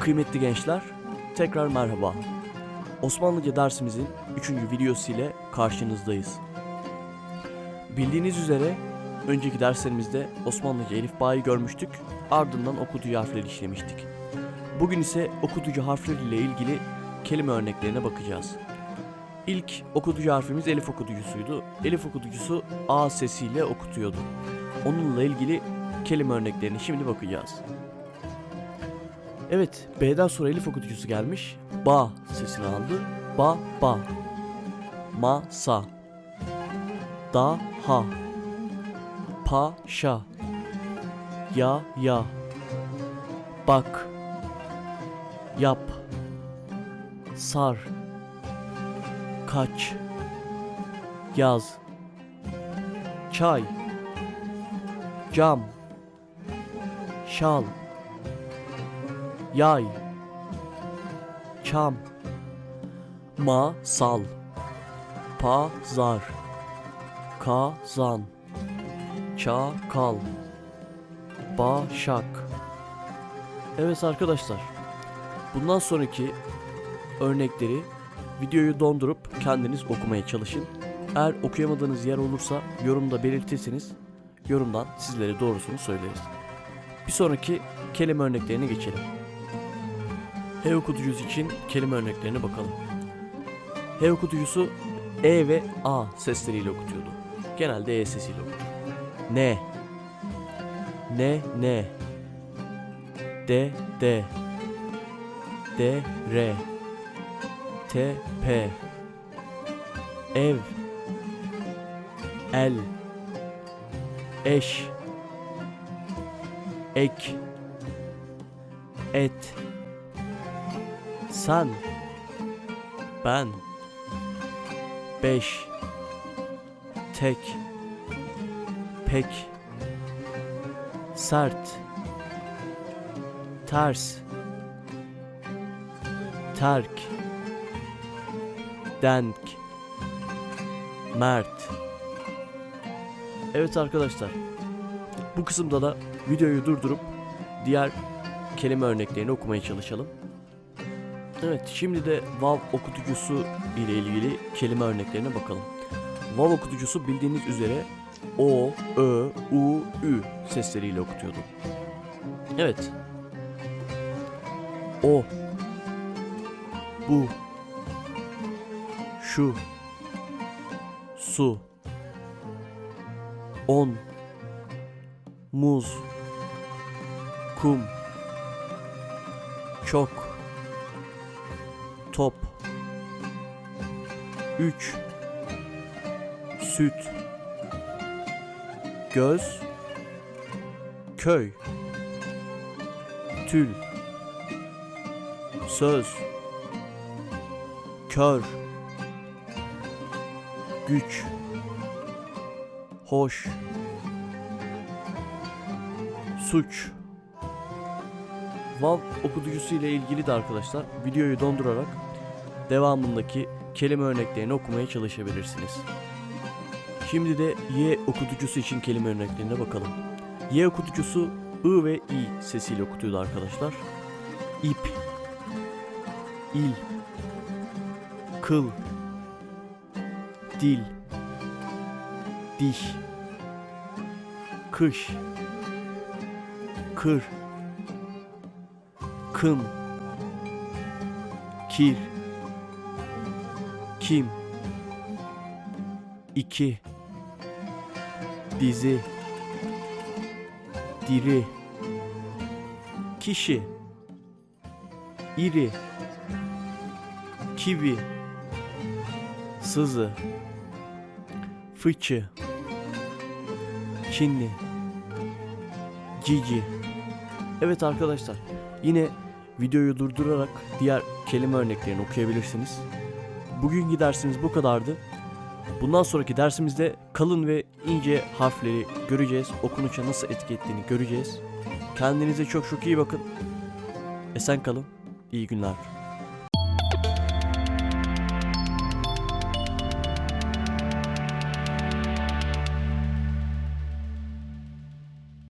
Kıymetli gençler, tekrar merhaba. Osmanlıca dersimizin 3. videosu ile karşınızdayız. Bildiğiniz üzere önceki derslerimizde Osmanlıca elifbayı görmüştük, ardından okutucu harfleri işlemiştik. Bugün ise okutucu harfler ile ilgili kelime örneklerine bakacağız. İlk okutucu harfimiz elif okutucusuydu. Elif okutucusu A sesiyle okutuyordu. Onunla ilgili kelime örneklerine şimdi bakacağız. Evet, B'den sonra elif okutucusu gelmiş. Ba sesini aldı. Ba, ba. Ma, sa. Da, ha. Pa, şa. Ya, ya. Bak. Yap. Sar. Kaç. Yaz. Çay. Cam. Şal yay, çam, masal, pazar, kazan, çakal, başak. Evet arkadaşlar, bundan sonraki örnekleri videoyu dondurup kendiniz okumaya çalışın. Eğer okuyamadığınız yer olursa yorumda belirtirseniz yorumdan sizlere doğrusunu söyleriz. Bir sonraki kelime örneklerine geçelim. H okutucusu için kelime örneklerine bakalım. H okutucusu E ve A sesleriyle okutuyordu. Genelde E sesiyle okutur. Ne Ne ne De de De re Te pe Ev. El Eş. Ek. Et sen Ben Beş Tek Pek Sert Ters Terk Denk Mert Evet arkadaşlar bu kısımda da videoyu durdurup diğer kelime örneklerini okumaya çalışalım. Evet, şimdi de vav okutucusu ile ilgili kelime örneklerine bakalım. Vav okutucusu bildiğiniz üzere o, ö, u, ü sesleriyle okutuyordu. Evet. O, bu, şu, su, on, muz, kum, çok, top. 3 süt. Göz. Köy. Tül. Söz. Kör. Güç. Hoş. Suç. Vav okutucusu ile ilgili de arkadaşlar videoyu dondurarak devamındaki kelime örneklerini okumaya çalışabilirsiniz. Şimdi de Y okutucusu için kelime örneklerine bakalım. Y okutucusu I ve İ sesiyle okutuyordu arkadaşlar. İp, il, kıl, dil, diş, kış, kır, kın, kir, kim, iki, dizi, diri, kişi, iri, kivi, sızı, fıçı, Çinli, cici. Evet arkadaşlar, yine videoyu durdurarak diğer kelime örneklerini okuyabilirsiniz. Bugünkü dersimiz bu kadardı. Bundan sonraki dersimizde kalın ve ince harfleri göreceğiz. Okunuşa nasıl etki ettiğini göreceğiz. Kendinize çok çok iyi bakın. Esen kalın. İyi günler.